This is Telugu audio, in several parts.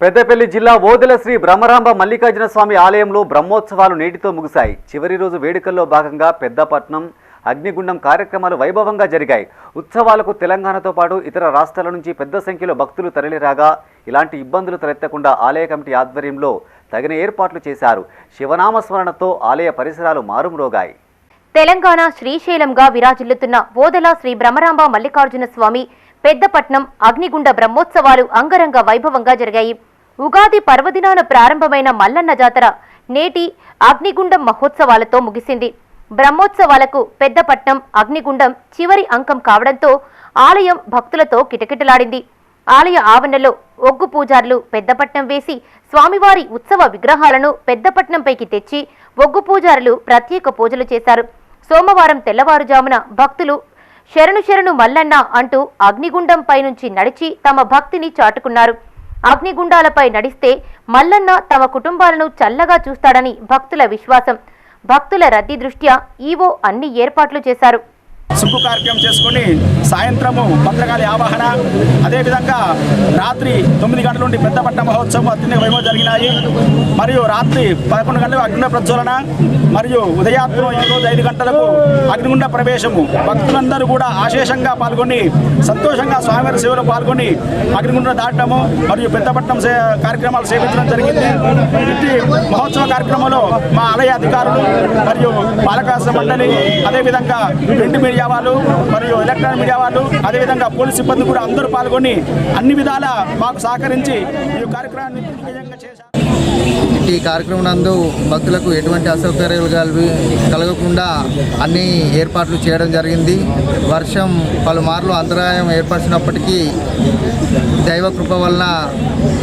పెద్దపల్లి జిల్లా ఓదెల శ్రీ బ్రహ్మరాంబ మల్లికార్జున స్వామి ఆలయంలో బ్రహ్మోత్సవాలు నేటితో ముగిశాయి. చివరి రోజు వేడుకల్లో భాగంగా పెద్దపట్నం అగ్నిగుండం కార్యక్రమాలు వైభవంగా జరిగాయి. ఉత్సవాలకు తెలంగాణతో పాటు ఇతర రాష్ట్రాల నుంచి పెద్ద సంఖ్యలో భక్తులు తరలిరాగా ఇలాంటి ఇబ్బందులు తలెత్తకుండా ఆలయ కమిటీ ఆధ్వర్యంలో తగిన ఏర్పాట్లు చేశారు. శివనామస్మరణతో ఆలయ పరిసరాలు మారుమ్రోగాయి. తెలంగాణ శ్రీశైలంగా విరాజిల్లుతున్న ఓదెల శ్రీ బ్రహ్మరాంబ మల్లికార్జున స్వామి పెద్దపట్నం అగ్నిగుండ బ్రహ్మోత్సవాలు అంగరంగ వైభవంగా జరిగాయి. ఉగాది పర్వదినాన ప్రారంభమైన మల్లన్న జాతర నేటి అగ్నిగుండం మహోత్సవాలతో ముగిసింది. బ్రహ్మోత్సవాలకు పెద్దపట్నం అగ్నిగుండం చివరి అంకం కావడంతో ఆలయం భక్తులతో కిటకిటలాడింది. ఆలయ ఆవరణలో ఒగ్గు పూజారులు పెద్దపట్నం వేసి స్వామివారి ఉత్సవ విగ్రహాలను పెద్దపట్నంపైకి తెచ్చి ఒగ్గు పూజారులు ప్రత్యేక పూజలు చేశారు. సోమవారం తెల్లవారుజామున భక్తులు శరణు శరణు మల్లన్న అంటూ అగ్నిగుండంపై నుంచి నడిచి తమ భక్తిని చాటుకున్నారు. అగ్నిగుండాలపై నడిస్తే మల్లన్న తమ కుటుంబాలను చల్లగా చూస్తాడని భక్తుల విశ్వాసం. భక్తుల రద్దీ దృష్ట్యా ఈవో అన్ని ఏర్పాట్లు చేశారు. సుక్కు కార్యక్రమం చేసుకుని సాయంత్రము భద్రకాళి ఆవాహన. అదేవిధంగా రాత్రి తొమ్మిది గంటల నుండి పెద్దపట్ట మహోత్సవం అత్యంత వైభవం జరిగినాయి. మరియు రాత్రి పదకొండు గంటలకు అగ్ని ప్రజ్వలన. మరియు ఉదయాత్మం ఈరోజు ఐదు గంటలకు అగ్నిగుండ ప్రవేశము. భక్తులందరూ కూడా ఆశేషంగా పాల్గొని సంతోషంగా స్వామివారి సేవలో పాల్గొని అగ్నిగుండ దాటము మరియు పెద్దపట్నం సే కార్యక్రమాలు సేవించడం జరిగింది. ఇట్టి మహోత్సవ కార్యక్రమంలో మా ఆలయ అధికారులు మరియు పాలకాస మండలి అదేవిధంగా ప్రింట్ మీడియా వాళ్ళు మరియు ఎలక్ట్రానిక్ మీడియా వాళ్ళు అదేవిధంగా పోలీస్ సిబ్బంది కూడా అందరూ పాల్గొని అన్ని విధాల మాకు సహకరించి ఈ కార్యక్రమాన్ని దిగ్విజయంగా చేశారు. ఈ కార్యక్రమం నందు భక్తులకు ఎటువంటి అసౌకర్యాలు కలిగి కలగకుండా అన్ని ఏర్పాట్లు చేయడం జరిగింది. వర్షం పలుమార్లు అంతరాయం ఏర్పరిచినప్పటికీ దైవ కృప వలన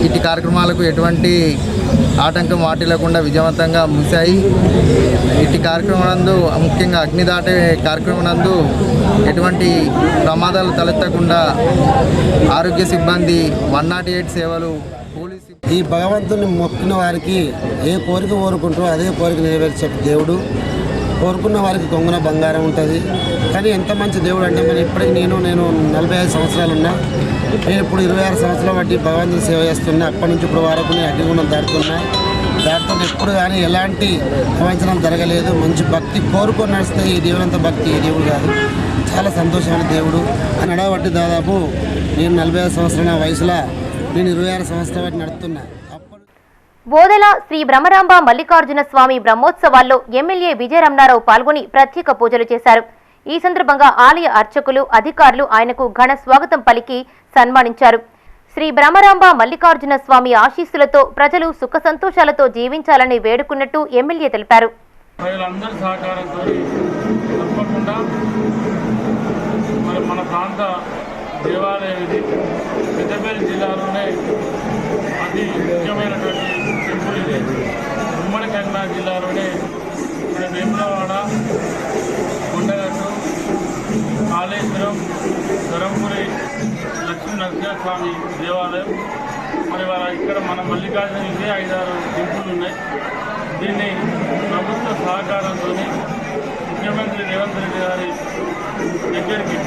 ఇటు కార్యక్రమాలకు ఎటువంటి ఆటంకం వాటిల్లకుండా విజయవంతంగా ముగిశాయి. ఇటు కార్యక్రమం నందు ముఖ్యంగా అగ్ని దాటే కార్యక్రమం నందు ఎటువంటి ప్రమాదాలు తలెత్తకుండా ఆరోగ్య సిబ్బంది వన్ నాట్ ఎయిట్ సేవలు పోలీస్ ఈ భగవంతుని మొక్కిన వారికి ఏ కోరిక కోరుకుంటారో అదే కోరిక నెరవేర్చే దేవుడు. కోరుకున్న వారికి కొంగున బంగారం ఉంటుంది. కానీ ఎంత మంచి దేవుడు అంటే మరి ఇప్పటికి నేను నేను నలభై ఐదు సంవత్సరాలు ఉన్నా. నేను ఇప్పుడు ఇరవై ఆరు సంవత్సరాల బట్టి భగవంతుని సేవ చేస్తున్నా. అప్పటి నుంచి ఇప్పుడు వరకు నేను అగ్నిగుణం దాడుతున్నా దాంతో ఎప్పుడు కానీ ఎలాంటి ప్రవంచనం జరగలేదు. మంచి భక్తి కోరుకొని నడిస్తే ఈ దేవుడంత భక్తి ఈ దేవుడు కాదు. చాలా సంతోషమైన దేవుడు. అని నడవబట్టి దాదాపు నేను నలభై ఐదు సంవత్సరాల వయసులో నేను ఇరవై ఆరు సంవత్సరాల బట్టి నడుతున్నా బోదెల శ్రీ బ్రహ్మరాంబ మల్లికార్జున స్వామి బ్రహ్మోత్సవాల్లో ఎమ్మెల్యే విజయరమణారావు పాల్గొని ప్రత్యేక పూజలు చేశారు. ఈ సందర్భంగా ఆలయ అర్చకులు అధికారులు ఆయనకు ఘన స్వాగతం పలికి సన్మానించారు. శ్రీ బ్రహ్మరాంబ మల్లికార్జున స్వామి ఆశీస్సులతో ప్రజలు సుఖ సంతోషాలతో జీవించాలని వేడుకున్నట్టు ఎమ్మెల్యే తెలిపారు. మన ప్రాంత దేవాలయం ఇది. పెద్దపల్లి జిల్లాలోనే అతి ముఖ్యమైనటువంటి ఉమ్మడి కన్నా జిల్లాలోనే మరి వేములవాడ కొండగట్టు కాళేశ్వరం ధరంపురి లక్ష్మీ నరసింహస్వామి దేవాలయం. మరి వాళ్ళ ఇక్కడ మన మల్లికార్జున ఇదే ఐదారు టెంపుల్ ఉన్నాయి. దీన్ని ప్రభుత్వ సహకారంతో ముఖ్యమంత్రి రేవంత్ రెడ్డి గారి దగ్గరికి